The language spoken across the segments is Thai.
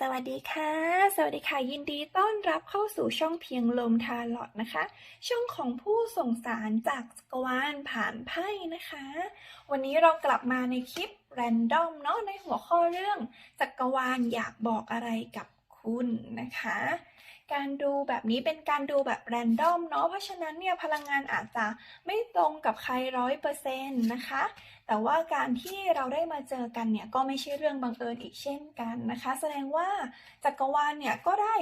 สวัสดีค่ะ สวัสดีค่ะ ยินดีต้อนรับเข้าสู่ช่องเพียงลมทาลอดนะคะ ช่องของผู้ส่งสารจากจักรวาลผ่านไพ่นะคะ วันนี้เรากลับมาในคลิปแรนดอมเนาะในหัวข้อเรื่องจักรวาลอยากบอกอะไรกับคุณนะคะ การดูแบบนี้เป็นการดูแบบแรนดอมเนาะเพราะฉะนั้นเนี่ยพลังงานอาจจะไม่ตรงกับใครร้อยเปอร์เซ็นต์นะคะ แต่ว่าการที่เราได้มาเจอกันเนี่ยก็ไม่ใช่เรื่องบังเอิญอีกเช่นกันนะคะ แสดงว่าจักรวาลเนี่ยก็ได้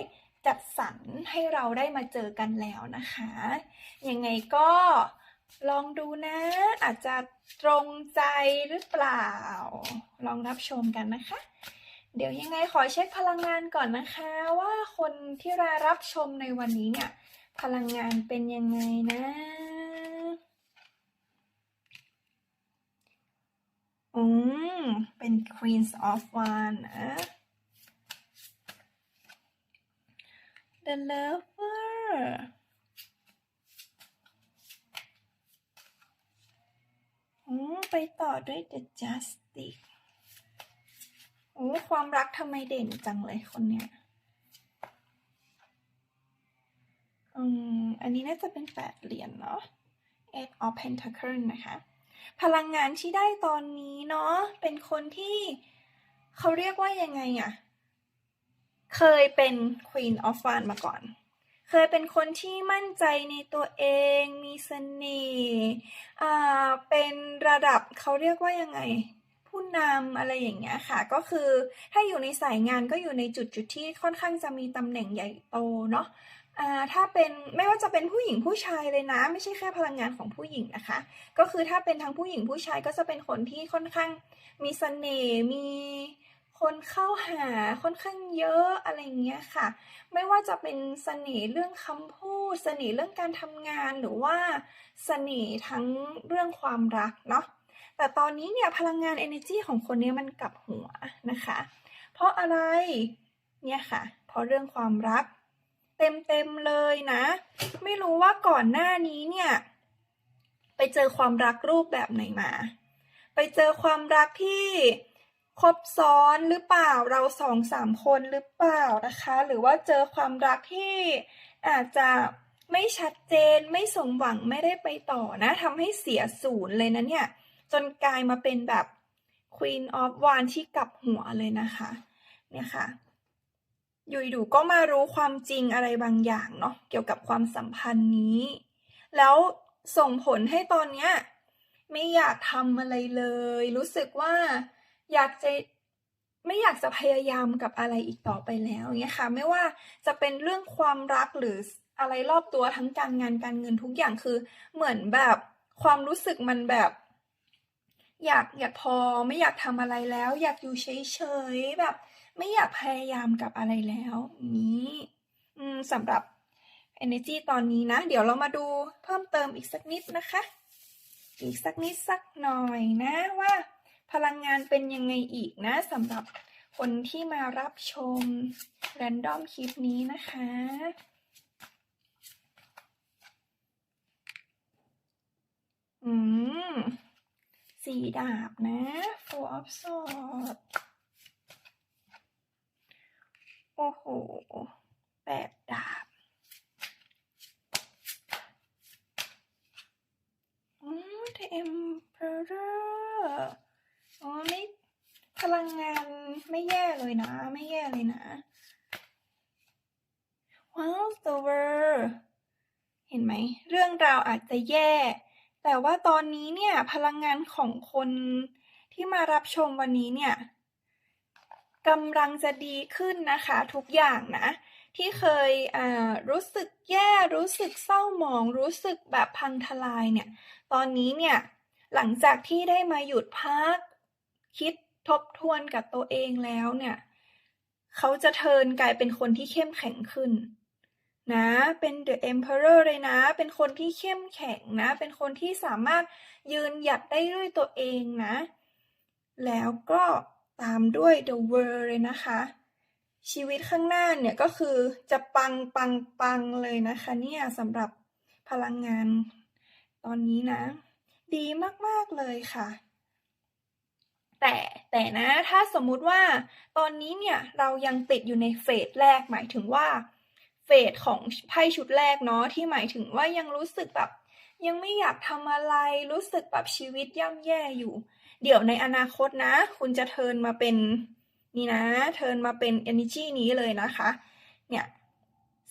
จัดสรรให้เราได้มาเจอกันแล้วนะคะ ยังไงก็ลองดูนะ อาจจะตรงใจหรือเปล่า ลองรับชมกันนะคะ เดี๋ยวยังไงขอเช็คพลังงานก่อนนะคะ ว่าคนที่รารับชมในวันนี้เนี่ย พลังงานเป็นยังไงนะ อืม เป็น Queens of Wands นะ The Lover อืม ไปต่อด้วย The Justice โอ้ความรักทำไมเด่นจังเลยคนเนี้ย อืม อันนี้น่าจะเป็นแปดเหรียญเนาะ Eight of Pentacles นะคะ พลังงานที่ได้ตอนนี้เนาะ เป็นคนที่เขาเรียกว่ายังไงอะเคยเป็น Queen of Wands มาก่อน เคยเป็นคนที่มั่นใจในตัวเอง มีเสน่ห์ อ่า เป็นระดับเขาเรียกว่ายังไง ผู้นำอะไรอย่างเงี้ยค่ะ ก็คือถ้าอยู่ในสายงานก็อยู่ในจุดจุดที่ค่อนข้างจะมีตำแหน่งใหญ่โตเนาะถ้าเป็นไม่ว่าจะเป็นผู้หญิงผู้ชายเลยนะ ไม่ใช่แค่พลังงานของผู้หญิงนะคะ ก็คือถ้าเป็นทั้งผู้หญิงผู้ชายก็จะเป็นคนที่ค่อนข้างมีเสน่ห์มีคนเข้าหาค่อนข้างเยอะอะไรเงี้ยค่ะ ไม่ว่าจะเป็นเสน่ห์เรื่องคำพูดเสน่ห์เรื่องการทำงานหรือว่าเสน่ห์ทั้งเรื่องความรักเนาะ แต่ตอนนี้เนี่ยพลังงาน energy ของคนนี้มันกลับหัวนะคะ เพราะอะไร เนี่ยค่ะ เพราะเรื่องความรัก เต็มๆเลยนะ ไม่รู้ว่าก่อนหน้านี้เนี่ย ไปเจอความรักรูปแบบไหนมา ไปเจอความรักที่ครบซ้อนหรือเปล่าเราสองสามคนหรือเปล่านะคะ หรือว่าเจอความรักที่อาจจะไม่ชัดเจนไม่สมหวังไม่ได้ไปต่อนะทำให้เสียศูนย์เลยนะเนี่ย จนกลายมาเป็นแบบ Queen of w a n d ที่กลับหัวเลยนะคะ เนี่ยค่ะอยู่ๆก็มารู้ความจริงอะไรบางอย่างเนาะเกี่ยวกับความสัมพันธ์นี้ แล้วส่งผลให้ตอนเนี้ยไม่อยากทำอะไรเลย รู้สึกว่าอยากจะไม่อยากจะพยายามกับอะไรอีกต่อไปแล้วเงี้ยค่ะ ไม่ว่าจะเป็นเรื่องความรักหรืออะไรรอบตัวทั้งการงานการเงินทุกอย่างคือเหมือนแบบความรู้สึกมันแบบ อยากอยากพอไม่อยากทำอะไรแล้ว อยากอยู่เฉยๆแบบ ไม่อยากพยายามกับอะไรแล้วนี้สำหรับ energy ตอนนี้นะ เดี๋ยวเรามาดูเพิ่มเติมอีกสักนิดนะคะ อีกสักนิดสักหน่อยนะว่า พลังงานเป็นยังไงอีกนะสำหรับคนที่มารับชม random คลิปนี้นะคะ อืม สีดาบนะ four of swords โอ้โหแปดดาบ อืม The Emperor อ๋อไม่พลังงานไม่แย่เลยนะ ไม่แย่เลยนะ ว้าว The World เห็นไหม เรื่องราวอาจจะแย่ แต่ว่าตอนนี้เนี่ยพลังงานของคนที่มารับชมวันนี้เนี่ยกำลังจะดีขึ้นนะคะ ทุกอย่างนะ ที่เคยรู้สึกแย่รู้สึกเศร้าหมอง รู้สึกแบบพังทลายเนี่ย ตอนนี้เนี่ยหลังจากที่ได้มาหยุดพัก คิดทบทวนกับตัวเองแล้วเนี่ย เขาจะเทิร์นกลายเป็นคนที่เข้มแข็งขึ้น นะ เป็น The Emperor เลยนะ เป็นคนที่เข้มแข็งนะ เป็นคนที่สามารถยืนหยัดได้ด้วยตัวเองนะ แล้วก็ตามด้วย The World เลยนะคะ ชีวิตข้างหน้าเนี่ยก็คือจะปังปังปังเลยนะคะเนี่ยสำหรับพลังงานตอนนี้นะ ดีมาก ๆ เลยค่ะ แต่แต่นะถ้าสมมุติว่าตอนนี้เนี่ยเรายังติดอยู่ในเฟสแรกหมายถึงว่า เฟสของไพ่ชุดแรกเนาะที่หมายถึงว่ายังรู้สึกแบบ ยังไม่อยากทำอะไรรู้สึกแบบชีวิตย่ำแย่อยู่ เดี๋ยวในอนาคตนะ คุณจะเทิร์นมาเป็นนี่นะ เทิร์นมาเป็น energy นี้เลยนะคะ เนี่ย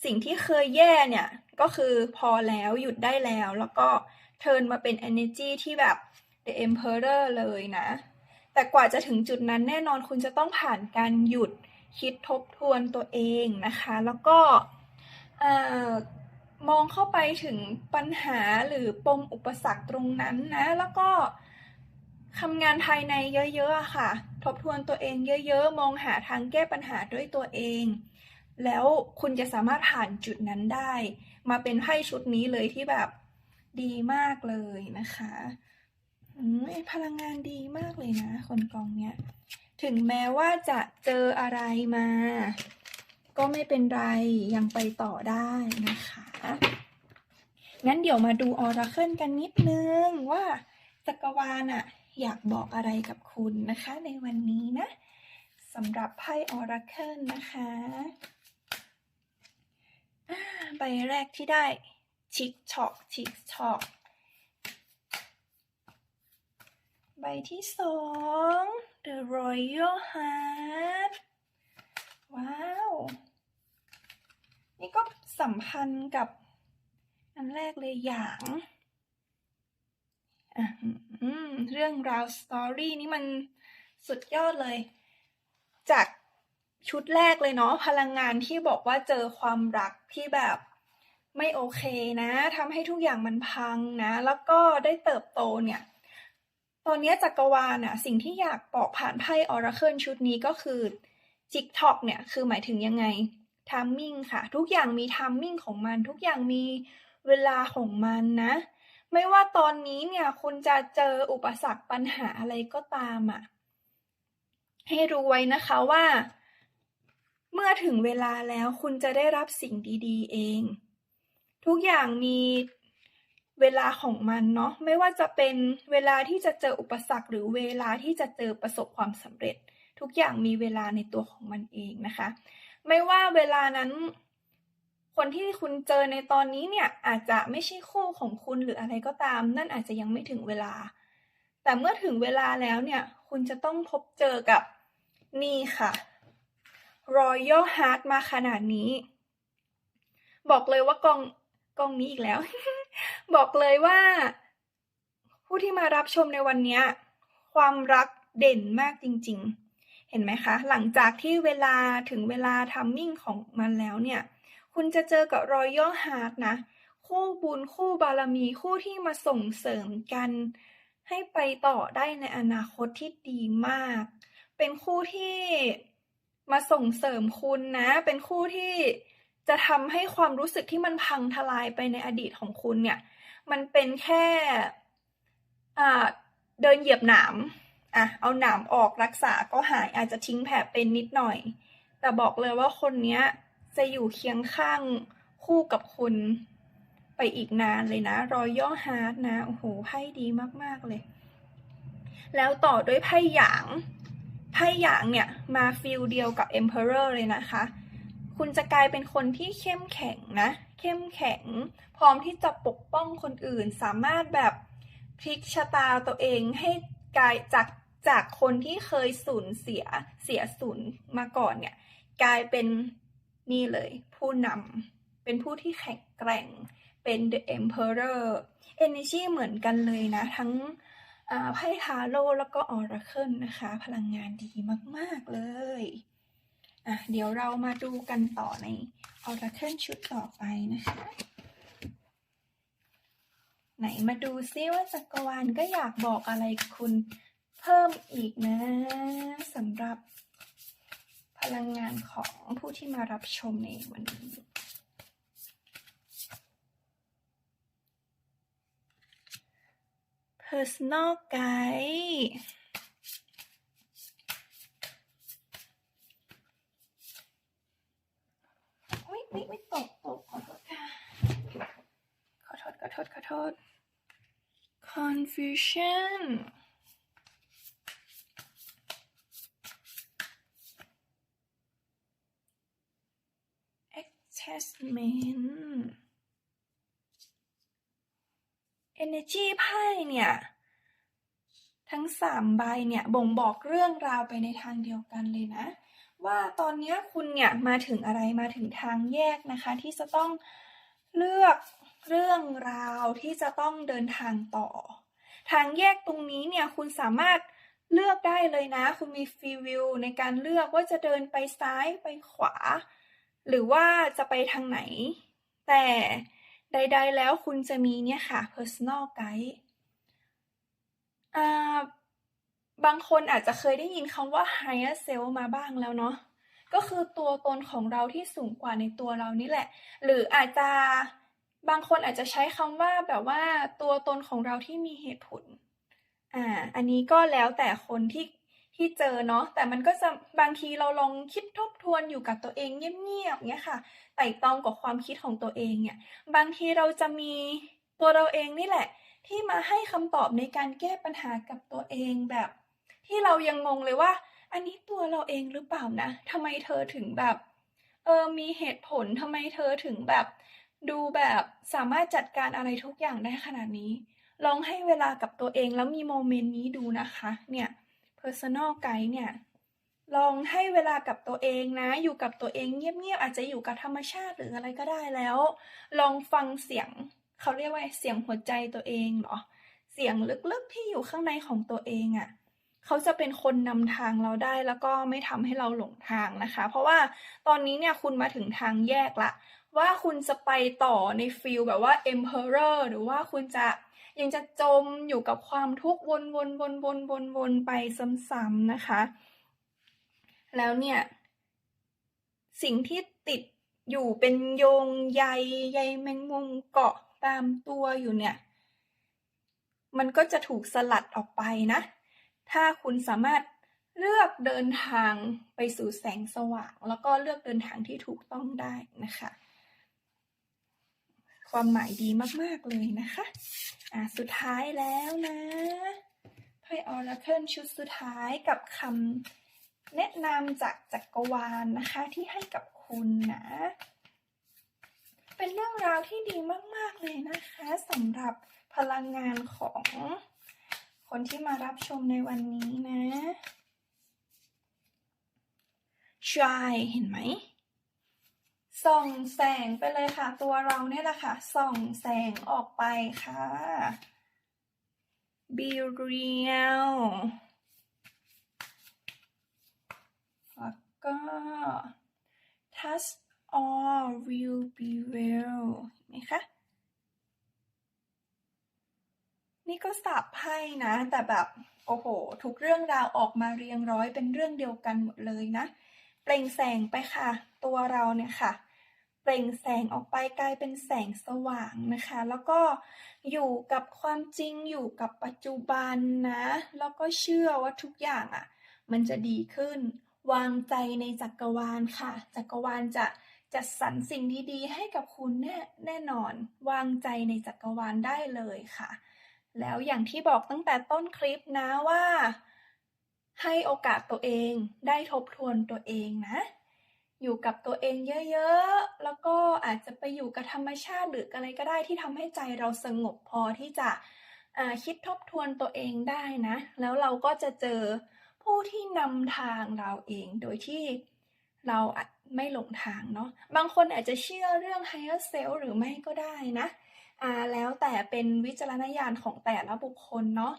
สิ่งที่เคยแย่เนี่ยก็คือพอแล้วหยุดได้แล้ว แล้วก็เทิร์นมาเป็น energy ที่แบบ the emperor เลยนะ แต่กว่าจะถึงจุดนั้นแน่นอนคุณจะต้องผ่านการหยุดคิดทบทวนตัวเองนะคะ แล้วก็ มองเข้าไปถึงปัญหาหรือปมอุปสรรคตรงนั้นนะ แล้วก็ทำงานภายในเยอะๆค่ะ ทบทวนตัวเองเยอะๆ มองหาทางแก้ปัญหาด้วยตัวเอง แล้วคุณจะสามารถผ่านจุดนั้นได้ มาเป็นไพ่ชุดนี้เลยที่แบบดีมากเลยนะคะพลังงานดีมากเลยนะ คนกองเนี้ย ถึงแม้ว่าจะเจออะไรมา ก็ไม่เป็นไรยังไปต่อได้นะคะ งั้นเดี๋ยวมาดูออราเคิลกันนิดนึงว่าจักรวาลอะอยากบอกอะไรกับคุณนะคะ ในวันนี้นะสำหรับไพ่ออราเคิลนะคะใบแรกที่ได้ชิกช็อกชิกช็อกใบที่สอง The Royal Heart ว้าว นี่ก็สัมพันธ์กับ อันแรกเลยอย่างเรื่องราวสตอรี่นี่มันสุดยอดเลย จากชุดแรกเลยเนาะพลังงานที่บอกว่าเจอความรักที่แบบไม่โอเคนะทำให้ทุกอย่างมันพังนะ แล้วก็ได้เติบโตเนี่ย ตอนนี้จักรวาลอะสิ่งที่อยากบอกผ่านไพ่ออราเคิลชุดนี้ก็คือ จิกท็อกเนี่ยคือหมายถึงยังไงทามมิ่งค่ะ ทุกอย่างมีทามมิ่งของมัน ทุกอย่างมีเวลาของมันนะ ไม่ว่าตอนนี้เนี่ยคุณจะเจออุปสรรคปัญหาอะไรก็ตามอะ่ะ ให้รู้ไว้นะคะว่า เมื่อถึงเวลาแล้วคุณจะได้รับสิ่งดีๆ เอง ทุกอย่างมีเวลาของมันเนาะไม่ว่าจะเป็นเวลาที่จะเจออุปสรรคหรือเวลาที่จะเจอประสบความสำเร็จ ทุกอย่างมีเวลาในตัวของมันเองนะคะ ไม่ว่าเวลานั้น คนที่คุณเจอในตอนนี้เนี่ยอาจจะไม่ใช่คู่ของคุณหรืออะไรก็ตาม นั่นอาจจะยังไม่ถึงเวลา แต่เมื่อถึงเวลาแล้วเนี่ยคุณจะต้องพบเจอกับนี่ค่ะ Royal Heart มาขนาดนี้ บอกเลยว่ากองกองนี้อีกแล้ว บอกเลยว่า ผู้ที่มารับชมในวันนี้ ความรักเด่นมากจริงๆ เห็นไหมคะ หลังจากที่เวลาถึงเวลาทัมมิ่งของมันแล้วเนี่ย คุณจะเจอกับรอยัลฮาร์ดนะ คู่บุญคู่บารมีคู่ที่มาส่งเสริมกัน ให้ไปต่อได้ในอนาคตที่ดีมาก เป็นคู่ที่มาส่งเสริมคุณนะ เป็นคู่ที่จะทำให้ความรู้สึกที่มันพังทลายไปในอดีตของคุณเนี่ย มันเป็นแค่เดินเหยียบหนาม อะเอาหนามออกรักษาก็หายอาจจะทิ้งแผลเป็นนิดหน่อย แต่บอกเลยว่าคนเนี้ยจะอยู่เคียงข้างคู่กับคุณไปอีกนานเลยนะรอยัลฮาร์ดนะโอ้โหไพ่ดีมากๆเลย แล้วต่อด้วยไพ่หยางไพ่หยางเนี่ยมาฟิลเดียวกับ Emperor เลยนะคะ คุณจะกลายเป็นคนที่เข้มแข็งนะ เข้มแข็ง พร้อมที่จะปกป้องคนอื่น สามารถแบบพลิกชะตาตัวเองให้กลายจาก จากคนที่เคยสูญเสียเสียสูญมาก่อนเนี่ยกลายเป็นนี่เลย ผู้นำเป็นผู้ที่แข็งแกร่งเป็น The Emperor Energy เหมือนกันเลยนะ ทั้งไพ่ทาโร่แล้วก็ออราเคิลนะคะ พลังงานดีมาก ๆ เลยอะเดี๋ยวเรามาดูกันต่อในออราเคิลชุดต่อไปนะคะ ไหนมาดูซิว่าจักรวาลก็อยากบอกอะไรคุณ เพิ่มอีกนะสำหรับพลังงานของผู้ที่มารับชมในวันนี้ Personal Guide อุ๊ยอุ๊ยอุ๊ยตกตกขอโทษค่ะขอโทษขอโทษขอโทษ Confusion attachment energy ไพ่เนี่ย ทั้งสามใบเนี่ยบ่งบอกเรื่องราวไปในทางเดียวกันเลยนะ ว่าตอนนี้คุณเนี่ยมาถึงอะไรมาถึงทางแยกนะคะ ที่จะต้องเลือกเรื่องราวที่จะต้องเดินทางต่อ ทางแยกตรงนี้เนี่ยคุณสามารถเลือกได้เลยนะ คุณมีฟรีวิวในการเลือกว่าจะเดินไปซ้ายไปขวา หรือว่าจะไปทางไหน แต่ใด ๆ แล้วคุณจะมีเนี่ยค่ะ personal guide บางคนอาจจะเคยได้ยินคำว่า higher self มาบ้างแล้วเนาะก็คือตัวตนของเราที่สูงกว่าในตัวเรานี่แหละ หรืออาจจะบางคนอาจจะใช้คำว่าแบบว่าตัวตนของเราที่มีเหตุผล อ่า อันนี้ก็แล้วแต่คนที่ ที่เจอเนาะแต่มันก็จะบางทีเราลองคิดทบทวนอยู่กับตัวเองเงียบๆเนี้ยค่ะไต่ตองกับความคิดของตัวเองเนี่ยบางทีเราจะมีตัวเราเองนี่แหละ ที่มาให้คำตอบในการแก้ปัญหากับตัวเองแบบ ที่เรายังงงเลยว่า อันนี้ตัวเราเองหรือเปล่านะทำไมเธอถึงแบบเออมีเหตุผลทำไมเธอถึงแบบ ดูแบบสามารถจัดการอะไรทุกอย่างได้ขนาดนี้ ลองให้เวลากับตัวเองแล้วมีโมเมนต์นี้ดูนะคะ เนี่ย personal guide เนี่ยลองให้เวลากับตัวเองนะ อยู่กับตัวเองเงียบๆอาจจะอยู่กับธรรมชาติหรืออะไรก็ได้แล้ว ลองฟังเสียงเขาเรียกว่าเสียงหัวใจตัวเองเหรอเสียงลึกๆที่อยู่ข้างในของตัวเองอะ่ะเขาจะเป็นคนนำทางเราได้แล้วก็ไม่ทำให้เราหลงทางนะคะ เพราะว่าตอนนี้เนี่ยคุณมาถึงทางแยกละ ว่าคุณจะไปต่อในฟิลแบบว่า emperor หรือว่าคุณจะ ยังจะจมอยู่กับความทุกข์วนวนวนวนวนวนไปซ้ำๆนะคะ แล้วเนี่ย สิ่งที่ติดอยู่เป็นโยงใยใยแมงมุมเกาะตามตัวอยู่เนี่ย มันก็จะถูกสลัดออกไปนะ ถ้าคุณสามารถเลือกเดินทางไปสู่แสงสว่าง แล้วก็เลือกเดินทางที่ถูกต้องได้นะคะ ความหมายดีมาก ๆ เลยนะคะ อ่าสุดท้ายแล้วนะไพ่ออราเคิลชุดสุดท้ายกับคำแนะนำจากจักรวาลนนะคะที่ให้กับคุณนะ เป็นเรื่องราวที่ดีมาก ๆ เลยนะคะสำหรับพลังงานของคนที่มารับชมในวันนี้นะชายเห็นไหม ส่องแสงไปเลยค่ะ ตัวเราเนี่ยแหละค่ะส่องแสงออกไปค่ะ be real แล้วก็ touch all will be well เห็นไหมคะ นี่ก็สับไพ่นะ แต่แบบ โอ้โห ทุกเรื่องราวออกมาเรียงร้อยเป็นเรื่องเดียวกันหมดเลยนะ เปล่งแสงไปค่ะ ตัวเราเนี่ยค่ะ เปล่งแสงออกไปกลายเป็นแสงสว่างนะคะ แล้วก็อยู่กับความจริงอยู่กับปัจจุบันนะ แล้วก็เชื่อว่าทุกอย่างอะ่ะ มันจะดีขึ้น วางใจในจักรวาลค่ะ จักรวาลจะจัดสรรสิ่งดีๆ ให้กับคุณแน่แน่นอน วางใจในจักรวาลได้เลยค่ะ แล้วอย่างที่บอกตั้งแต่ต้นคลิปนะว่า ให้โอกาสตัวเองได้ทบทวนตัวเองนะ อยู่กับตัวเองเยอะๆ แล้วก็อาจจะไปอยู่กับธรรมชาติหรืออะไรก็ได้ที่ทำให้ใจเราสงบพอที่จะคิดทบทวนตัวเองได้นะ แล้วเราก็จะเจอผู้ที่นำทางเราเองโดยที่เราไม่หลงทางเนาะ บางคนอาจจะเชื่อเรื่อง higher self หรือไม่ก็ได้นะ แล้วแต่เป็นวิจารณญาณของแต่ละบุคคลเนาะ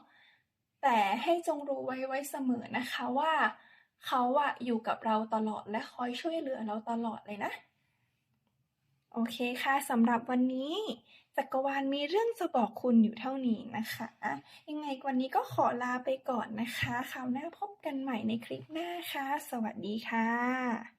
แต่ให้จงรู้ไว้ไว้เสมอนะคะว่า เขาอะอยู่กับเราตลอดและคอยช่วยเหลือเราตลอดเลยนะ โอเคค่ะสำหรับวันนี้จักรวาลมีเรื่องจะบอกคุณอยู่เท่านี้นะคะ ยังไงวันนี้ก็ขอลาไปก่อนนะคะ คราวหน้าพบกันใหม่ในคลิปหน้าค่ะ สวัสดีค่ะ